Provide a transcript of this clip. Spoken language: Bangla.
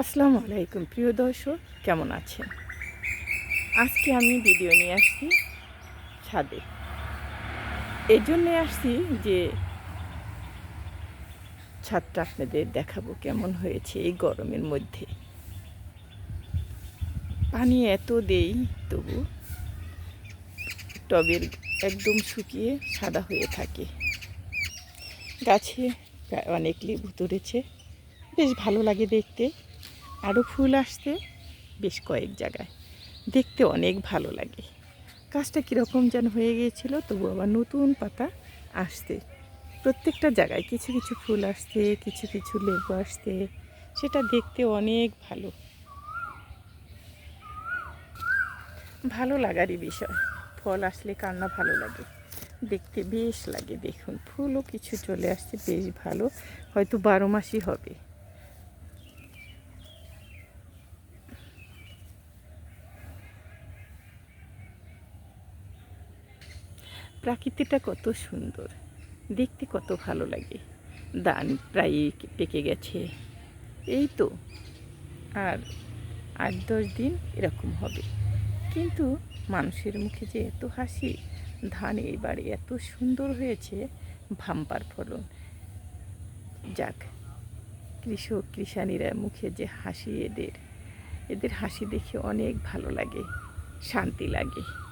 আসসালামু আলাইকুম, প্রিয় দর্শক, কেমন আছেন? আজকে আমি ভিডিও নিয়ে আসছি ছাদে। এই জন্যে আসছি যে ছাদটা আপনাদের দেখাবো কেমন হয়েছে এই গরমের মধ্যে। পানি এত দেই তবু, টবের একদম শুকিয়ে সাদা হয়ে থাকে। গাছে অনেক লেবু ধরেছে। বেশ ভালো লাগে দেখতে। আরও ফুল আসতে বেশ কয়েক জায়গায়। দেখতে অনেক ভালো লাগে। গাছটা কীরকম যেন হয়ে গিয়েছিল তবু আবার নতুন পাতা আসতে প্রত্যেকটা জায়গায় কিছু কিছু ফুল আসতে কিছু কিছু লেবু আসতে সেটা দেখতে অনেক ভালো। ভালো লাগারই বিষয়, ফল আসলে কার না ভালো লাগে। দেখতে বেশ লাগে, দেখুন, ফুলও কিছু চলে আসছে, বেশ ভালো, হয়তো বারো মাসই হবে। প্রাকৃতিটা কত সুন্দর। দেখতে কত ভালো লাগে। দান প্রায় পেকে গেছে। এই তো। আর আট দশ দিন এরকম হবে। কিন্তু মানুষের মুখে যে এত হাসি, ধান এইবারে এত সুন্দর হয়েছে, ভাম্পার ফলন। যাক, কৃষক, কৃষানীরা মুখে যে হাসি এদের। এদের হাসি দেখে অনেক ভালো লাগে, শান্তি লাগে।